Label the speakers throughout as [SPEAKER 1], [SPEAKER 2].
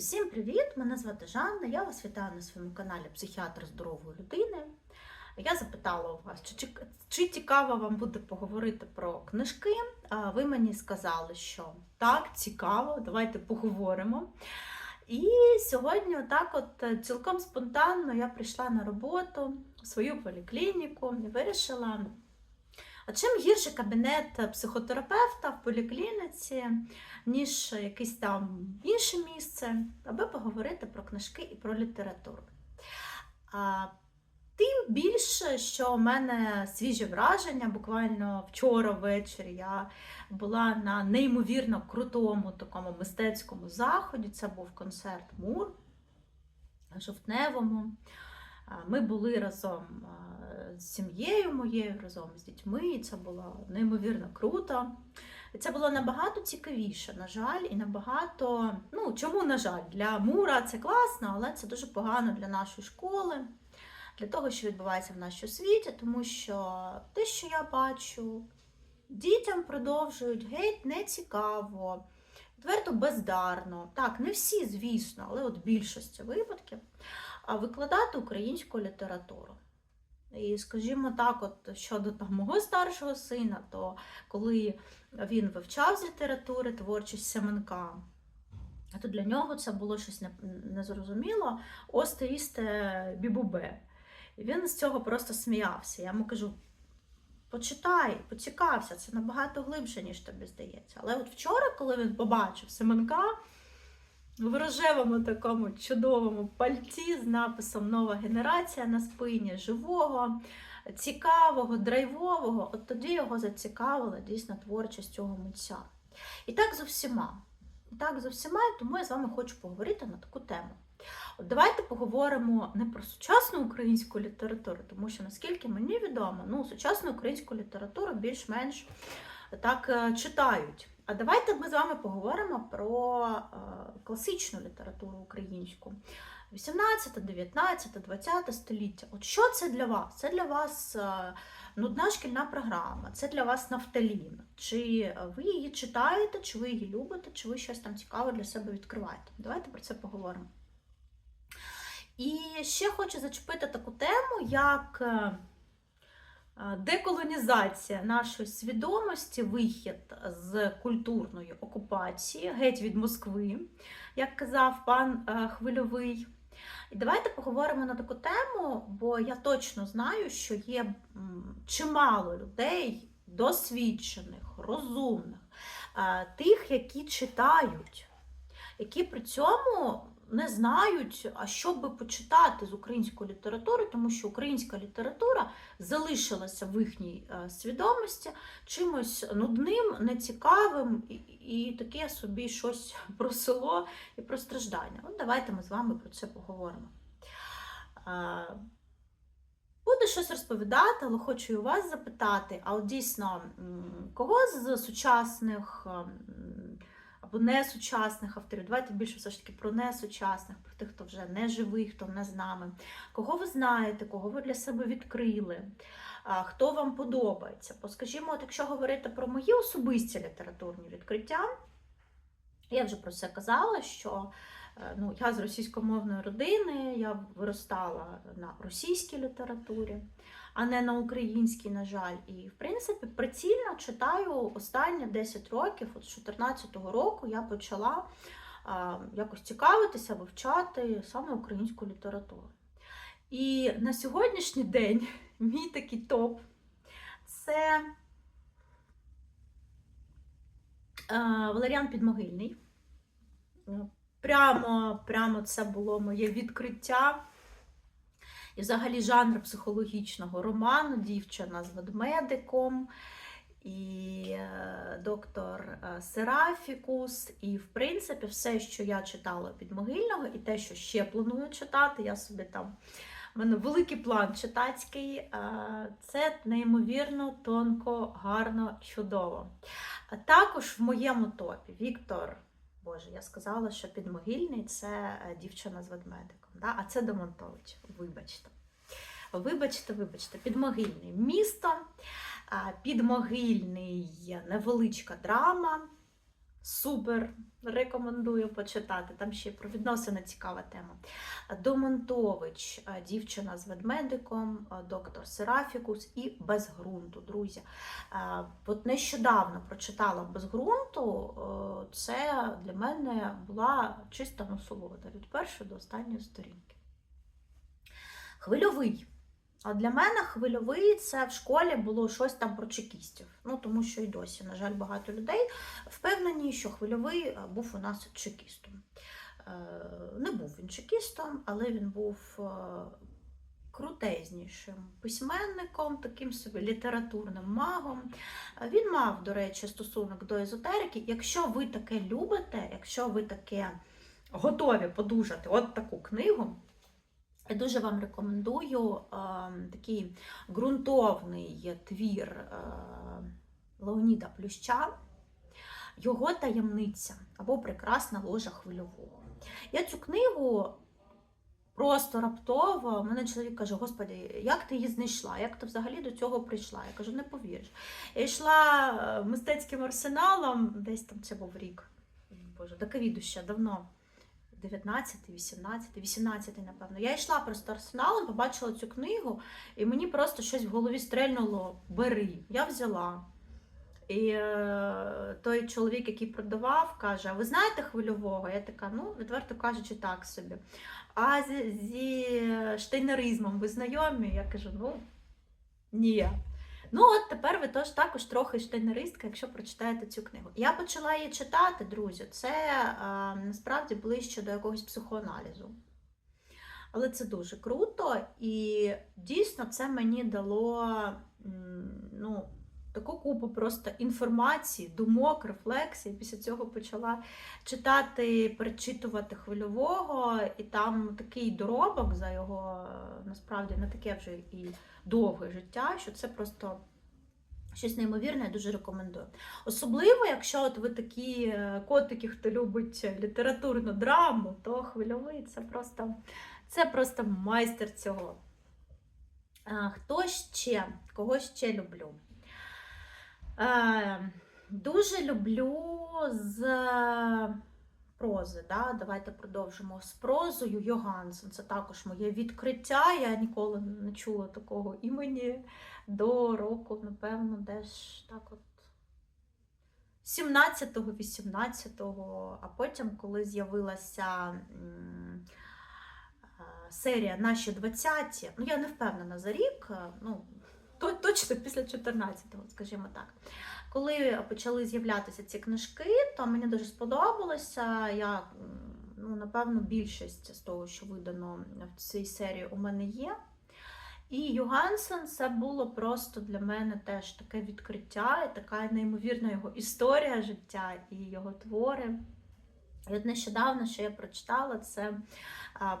[SPEAKER 1] всім привіт! Мене звати Жанна. Я вас вітаю на своєму каналі Психіатр здорової людини. Я запитала у вас, чи, чи, цікаво вам буде поговорити про книжки. Ви мені сказали, що так, цікаво, давайте поговоримо. І сьогодні, отак, от е, цілком спонтанно, я прийшла на роботу в свою поліклініку і вирішила. Чим гірше кабінет психотерапевта в поліклініці, ніж якесь там інше місце, аби поговорити про книжки і про літературу. А, Тим більше, що у мене свіжі враження, буквально вчора ввечері я була на неймовірно крутому такому мистецькому заході. Це був концерт Мур жовтневому. Ми були разом з сім'єю моєю, разом з дітьми, і це було неймовірно круто. Це було набагато цікавіше, на жаль, і набагато. Ну, чому, на жаль, для Мура це класно, але це дуже погано для нашої школи, для того, що відбувається в нашому світі, тому що те, що я бачу, дітям продовжують геть нецікаво, відверто бездарно. Так, не всі, звісно, але от більшості випадків, викладати українську літературу. І, скажімо так, от щодо там, мого старшого сина, то коли він вивчав з літератури творчість Семенка, то для нього це було щось незрозуміло, осте істе бібубе. І він з цього просто сміявся. Я йому кажу: почитай, поцікався, це набагато глибше, ніж тобі здається. Але от вчора, коли він побачив Семенка, в рожевому такому чудовому пальці з написом Нова генерація на спині живого, цікавого, драйвового, от тоді його зацікавила дійсно творчість цього митця. І так з усіма. І так з усіма, тому я з вами хочу поговорити на таку тему. От Давайте поговоримо не про сучасну українську літературу, тому що, наскільки мені відомо, ну, сучасну українську літературу більш-менш так е, читають. А давайте ми з вами поговоримо про е, класичну літературу українську. 18, 19, 20 століття. От що це для вас? Це для вас е, нудна шкільна програма, це для вас нафталін. Чи ви її читаєте, чи ви її любите, чи ви щось там цікаве для себе відкриваєте? Давайте про це поговоримо. І ще хочу зачепити таку тему, як е, деколонізація нашої свідомості, вихід з культурної окупації, геть від Москви, як казав пан е, Хвильовий. І давайте поговоримо на таку тему, бо я точно знаю, що є чимало людей, досвідчених, розумних, е, тих, які читають, які при цьому не знають, а що би почитати з української літератури, тому що українська література залишилася в їхній е, свідомості чимось нудним, нецікавим і, і таке собі щось про село і про страждання. От давайте ми з вами про це поговоримо. Е, Буду щось розповідати, але хочу і у вас запитати, а от дійсно, кого з сучасних або несучасних авторів. Давайте більше все ж таки про несучасних, про тих, хто вже не живий, хто не з нами. Кого ви знаєте, кого ви для себе відкрили, хто вам подобається. Бо, скажімо, от якщо говорити про мої особисті літературні відкриття, я вже про це казала, що е, ну, я з російськомовної родини, я виростала на російській літературі а не на українській, на жаль. І, в принципі, прицільно читаю останні 10 років, от з 2014 року я почала а, якось цікавитися, вивчати саме українську літературу. І на сьогоднішній день мій такий топ це а, Валеріан Підмогильний. Прямо, прямо це було моє відкриття. І взагалі жанр психологічного роману, дівчина з ведмедиком, і е, доктор е, Серафікус. І, в принципі, все, що я читала під могильного, і те, що ще планую читати, я собі там. У мене великий план читацький, е, це неймовірно, тонко, гарно, чудово. Також в моєму топі Віктор, Боже, я сказала, що підмогильний це дівчина з ведмедиком. Да? А це Домонтович, вибачте. Вибачте, вибачте, підмогильне місто, підмогильний невеличка драма. Супер! Рекомендую почитати. Там ще про відносини цікава тема. Домонтович, е, дівчина з ведмедиком, е, доктор Серафікус і без ґрунту, друзі. Е, От нещодавно прочитала без ґрунту. Це для мене була чиста насолода від першої до останньої сторінки. Хвильовий. А для мене хвильовий це в школі було щось там про чекістів. Ну тому що і досі, на жаль, багато людей впевнені, що хвильовий е, був у нас чекістом. Е, Не був він чекістом, але він був е, крутезнішим письменником, таким собі літературним магом. Він мав, до речі, стосунок до езотерики. Якщо ви таке любите, якщо ви таке готові подужати от таку книгу. Я дуже вам рекомендую е, такий ґрунтовний твір е, Леоніда Плюща, його таємниця або прекрасна ложа хвильового. Я цю книгу просто раптово, мене чоловік каже: Господи, як ти її знайшла? Як ти взагалі до цього прийшла? Я кажу, не повіриш. Я йшла е, мистецьким арсеналом, десь там це був рік. Боже, до ковіду ще давно. 19, 18, 18, напевно. Я йшла просто арсеналом, побачила цю книгу, і мені просто щось в голові стрельнуло: бери. Я взяла. І е, той чоловік, який продавав, каже: А ви знаєте хвильового? Я така, ну, відверто кажучи, так собі. А зі, зі штейнеризмом ви знайомі? Я кажу, ну ні. Ну, от тепер ви тож також трохи штайнеристка, якщо прочитаєте цю книгу. Я почала її читати, друзі. Це е, насправді ближче до якогось психоаналізу. Але це дуже круто, і дійсно це мені дало ну, таку купу просто інформації, думок, рефлексій. Після цього почала читати, перечитувати хвильового, і там такий доробок за його насправді не таке вже і довге життя, що це просто щось неймовірне, я дуже рекомендую. Особливо, якщо от ви такі е, котики, хто любить літературну драму, то хвильовий це просто, це просто майстер цього. Хто ще? Кого ще люблю? Е, Дуже люблю з прози. Да? Давайте продовжимо з прозою Йогансен. Це також моє відкриття. Я ніколи не чула такого імені до року, напевно, десь так от 17-го, 18-го, а потім, коли з'явилася е, серія Наші 20-ті, ну я не впевнена за рік, е, ну точно після 14-го, скажімо так. Коли почали з'являтися ці книжки, то мені дуже сподобалося. Я, ну, напевно, більшість з того, що видано в цій серії, у мене є. І Югансен це було просто для мене теж таке відкриття, і така неймовірна його історія життя і його твори. І от нещодавно, що я прочитала, це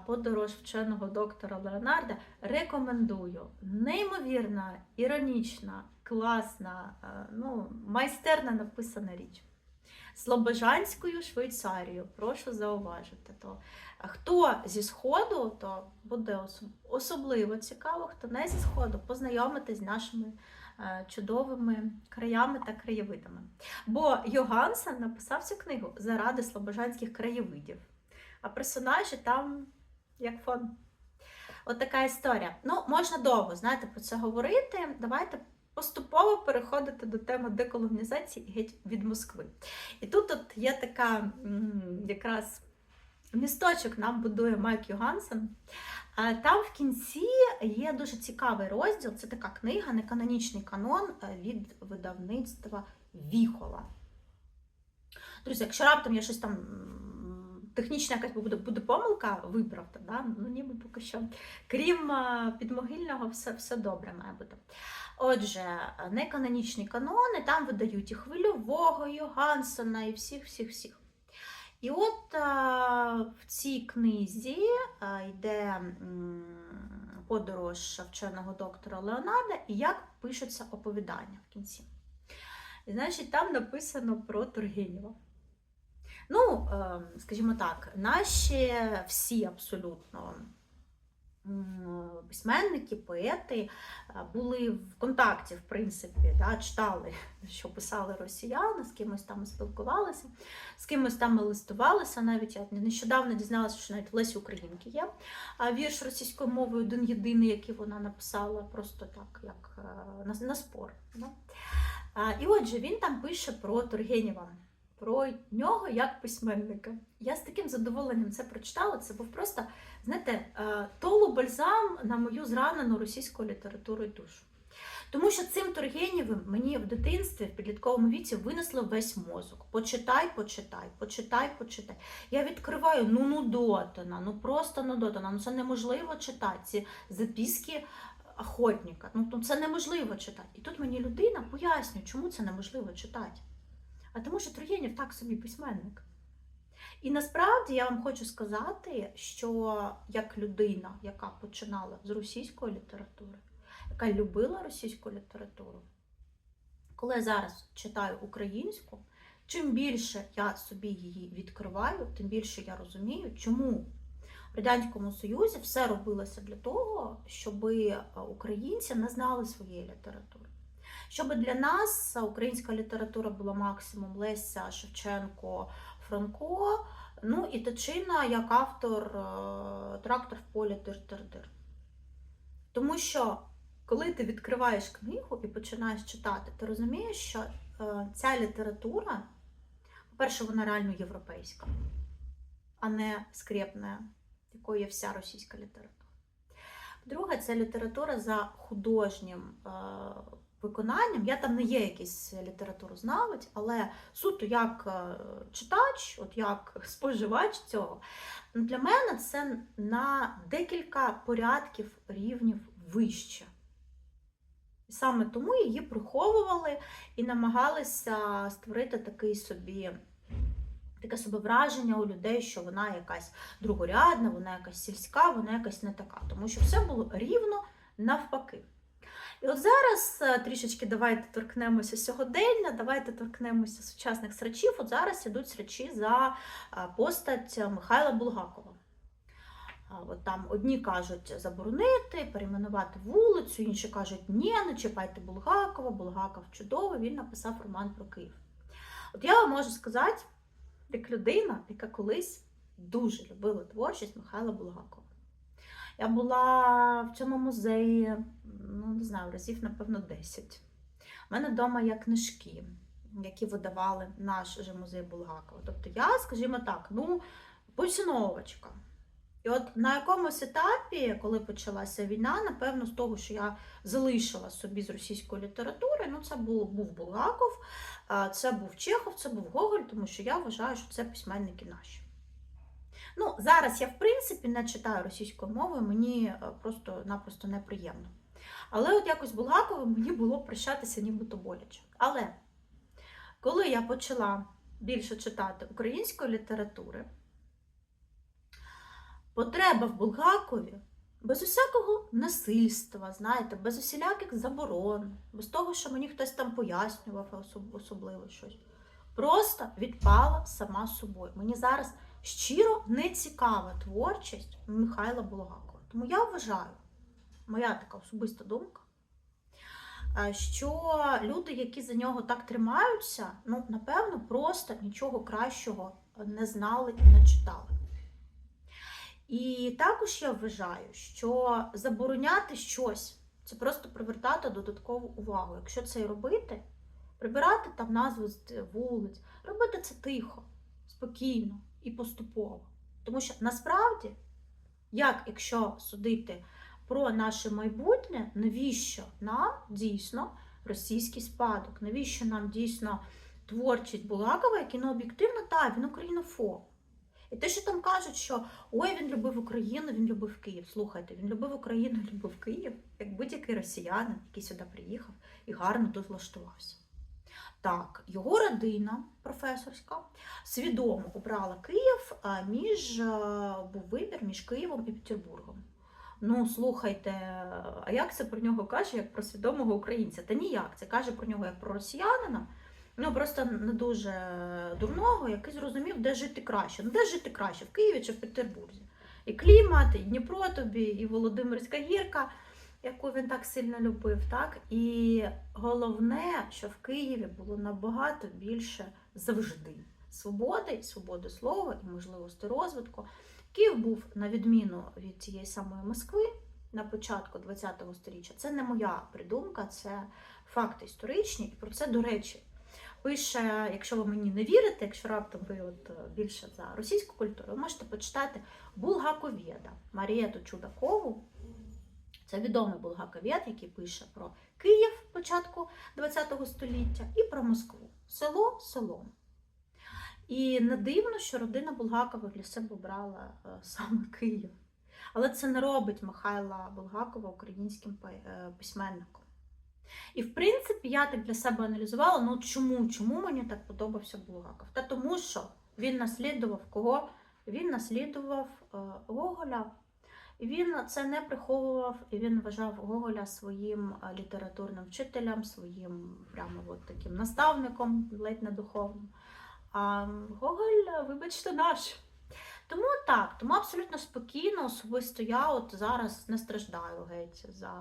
[SPEAKER 1] подорож вченого доктора Леонарда. Рекомендую. Неймовірна, іронічна, класна, ну, майстерна написана річ. Слобожанською Швейцарією, прошу зауважити. То, хто зі Сходу, то буде особливо цікаво, хто не зі Сходу, познайомитись з нашими чудовими краями та краєвидами. Бо Йогансен написав цю книгу заради слобожанських краєвидів. А персонажі там як фон. От така історія. Ну, можна довго, знаєте, про це говорити. Давайте поступово переходити до теми деколонізації геть від Москви. І тут от є така якраз місточок нам будує Майк Йогансен. А Там в кінці є дуже цікавий розділ. Це така книга, неканонічний канон е, від видавництва Віхола. Друзі, якщо раптом я щось там технічна якась буде, буде помилка, виправте, да? ну ніби поки що. Крім е, підмогильного, все, все добре має бути. Отже, е, неканонічні канони, там видають і Хвильового, і Йогансена, і всіх-всіх-всіх. І от е, в цій книзі е, йде подорож вченого доктора Леонарда і як пишуться оповідання в кінці. І значить, там написано про Тургенєва. Ну, е, скажімо так, наші всі абсолютно письменники, поети були в контакті, в принципі, да, читали, що писали росіяни, з кимось там спілкувалися, з кимось там листувалися. Навіть я нещодавно дізналася, що навіть в Лесі Українки є вірш російською мовою один єдиний, який вона написала просто так, як е, на, на спор. Да? І отже, він там пише про Тургенєва, про нього як письменника. Я з таким задоволенням це прочитала. Це був просто, знаєте, е, толу бальзам на мою зранену російською літературою душу. Тому що цим Тургенєвим мені в дитинстві, в підлітковому віці винесло весь мозок. Почитай, почитай, почитай, почитай. Я відкриваю ну Нудотина, ну просто Нудотина. Ну це неможливо читати. Ці записки охотника. Ну це неможливо читати. І тут мені людина пояснює, чому це неможливо читати. А тому що Тургенєв так собі письменник. І насправді я вам хочу сказати, що як людина, яка починала з російської літератури, яка любила російську літературу, коли я зараз читаю українську, чим більше я собі її відкриваю, тим більше я розумію, чому в Радянському Союзі все робилося для того, щоб українці не знали своєї літератури. Щоб для нас українська література була максимум Леся, Шевченко, Франко, ну і Тичина як автор е, Трактор в полі тир-тир-тир. Тому що коли ти відкриваєш книгу і починаєш читати, ти розумієш, що е, ця література, по-перше, вона реально європейська, а не скрепна, якою є вся російська література. По-друге, це література за художнім е, виконанням. Я там не є якийсь літературознавець, але суто як е, читач, от як споживач цього, для мене це на декілька порядків рівнів вище. Саме тому її приховували і намагалися створити такий собі. Таке собі враження у людей, що вона якась другорядна, вона якась сільська, вона якась не така. Тому що все було рівно навпаки. І от зараз е, трішечки давайте торкнемося сьогодення, давайте торкнемося сучасних срачів. От зараз ідуть срачі за е, постать Михайла Булгакова. От там одні кажуть заборонити, перейменувати вулицю, інші кажуть, ні, не чіпайте Булгакова, Булгаков чудовий, він написав роман про Київ. От я вам можу сказати, як людина, яка колись дуже любила творчість Михайла Булгакова. Я була в цьому музеї, ну не знаю, разів, напевно, 10. У мене вдома є книжки, які видавали наш же музей Булгакова. Тобто я, скажімо так, ну, поціновувачка. І от на якомусь етапі, коли почалася війна, напевно, з того, що я залишила собі з російської літератури, ну це був, був Булгаков, це був Чехов, це був Гоголь, тому що я вважаю, що це письменники наші. Ну, зараз я, в принципі, не читаю російською мовою, мені е, просто-напросто неприємно. Але от якось Булгаковим мені було прощатися нібито боляче. Але коли я почала більше читати української літератури, потреба в Булгакові без усякого насильства, знаєте, без усіляких заборон, без того, що мені хтось там пояснював особливо щось. Просто відпала сама собою. Мені зараз щиро не цікава творчість Михайла Булгакова. Тому я вважаю, моя така особиста думка, е, що люди, які за нього так тримаються, ну, напевно, просто нічого кращого не знали і не читали. І також я вважаю, що забороняти щось це просто привертати додаткову увагу. Якщо це і робити, прибирати там назви з вулиць, робити це тихо, спокійно і поступово. Тому що насправді, як якщо судити про наше майбутнє, навіщо нам дійсно російський спадок? Навіщо нам дійсно творчість Булгакова, який ну, об'єктивно, так, він українофоб. І те, що там кажуть, що ой, він любив Україну, він любив Київ. Слухайте, він любив Україну, любив Київ, як будь-який росіянин, який сюди приїхав і гарно тут влаштувався. Так, його родина професорська свідомо обрала Київ, між е, був вибір між Києвом і Петербургом. Ну, слухайте, а як це про нього каже, як про свідомого українця? Та ніяк. Це каже про нього як про росіянина. Ну, просто не дуже дурного, який зрозумів, де жити краще. Ну, де жити краще, в Києві чи в Петербурзі? і клімат, і Дніпро тобі, і Володимирська гірка, яку він так сильно любив. Так? І головне, що в Києві було набагато більше завжди свободи, свободи слова і можливості розвитку. Київ був на відміну від цієї самої Москви на початку ХХ століття. Це не моя придумка, це факти історичні. І про це, до речі, пише, якщо ви мені не вірите, якщо раптом ви от е, більше за російську культуру, ви можете почитати Булгаковєда Марієту Чудакову. Це відомий булгаковед, який пише про Київ початку ХХ століття і про Москву. Село селом. І не дивно, що родина Булгакових для себе обрала е, саме Київ. Але це не робить Михайла Булгакова українським е, письменником. І, в принципі, я так для себе аналізувала, ну чому, чому мені так подобався Булгаков? Та тому що він наслідував кого? Він наслідував е, Гоголя. Він це не приховував, і він вважав Гоголя своїм е, літературним вчителем, своїм прямо от таким наставником, ледь не духовним. А Гоголь, вибачте, наш. Тому так, тому абсолютно спокійно, особисто я от зараз не страждаю геть за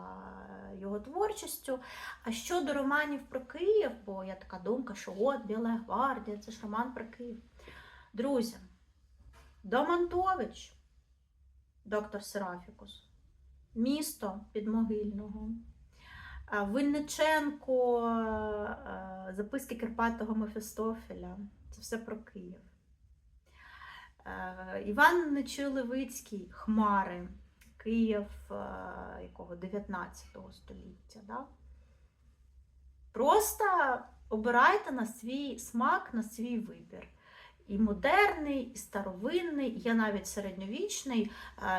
[SPEAKER 1] його творчістю. А щодо романів про Київ, бо я така думка, що от Біла гвардія, це ж роман про Київ. Друзі, Домонтович, доктор Серафікус, місто Підмогильного, Винниченко, записки Кирпатого Мефістофеля. Це все про Київ. Іван Нечилевицький Хмари, Київ якого 19 століття. Да? Просто обирайте на свій смак, на свій вибір. І модерний, і старовинний, є навіть середньовічний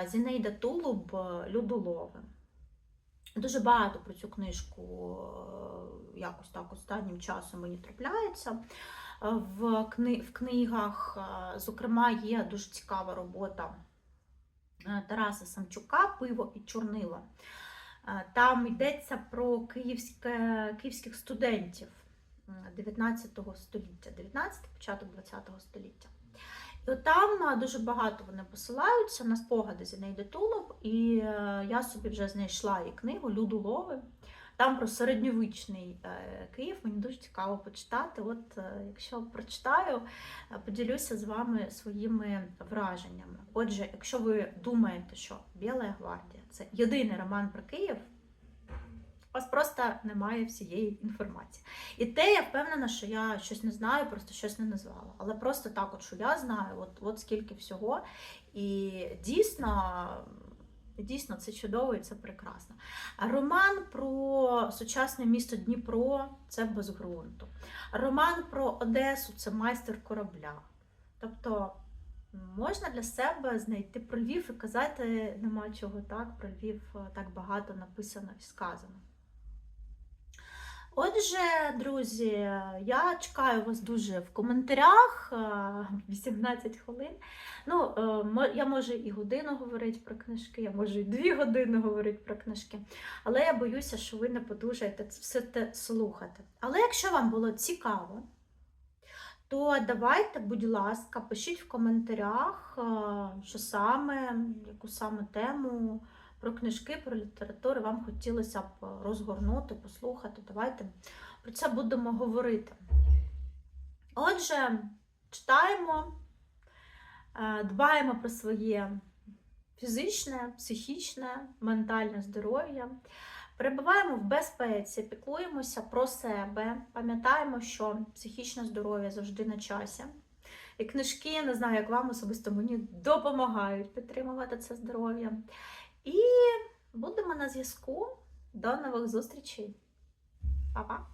[SPEAKER 1] Зінейда Тулуб е, Людолови. Дуже багато про цю книжку е, якось так останнім часом мені трапляється. В, в книгах, е, зокрема, є дуже цікава робота Тараса Самчука Пиво і чорнила. Там йдеться про київське, київських студентів 19 століття, 19 початок 20 століття. І от там дуже багато вони посилаються на спогади Зінейди Тулуб, і е, я собі вже знайшла її книгу Люду Лови. Там про середньовічний е, Київ мені дуже цікаво почитати. От е, якщо прочитаю, поділюся з вами своїми враженнями. Отже, якщо ви думаєте, що Біла гвардія це єдиний роман про Київ, у вас просто немає всієї інформації. І те, я впевнена, що я щось не знаю, просто щось не назвала. Але просто так, от, що я знаю, от, от скільки всього. І дійсно, дійсно це чудово і це прекрасно. Роман про сучасне місто Дніпро це без ґрунту. Роман про Одесу це майстер корабля. Тобто можна для себе знайти про Львів і казати нема чого так. Про Львів е, так багато написано і сказано. Отже, друзі, я чекаю вас дуже в коментарях е, 18 хвилин. Ну, е, я можу і годину говорити про книжки, я можу і дві години говорити про книжки. Але я боюся, що ви не подужаєте це все те слухати. Але якщо вам було цікаво, то давайте, будь ласка, пишіть в коментарях, е, що саме, яку саме тему про книжки, про літературу вам хотілося б розгорнути, послухати. Давайте про це будемо говорити. Отже, читаємо, е, дбаємо про своє фізичне, психічне, ментальне здоров'я. Перебуваємо в безпеці, піклуємося про себе, пам'ятаємо, що психічне здоров'я завжди на часі. І книжки, не знаю, як вам особисто мені допомагають підтримувати це здоров'я. І будемо на зв'язку. До нових зустрічей. Па-па!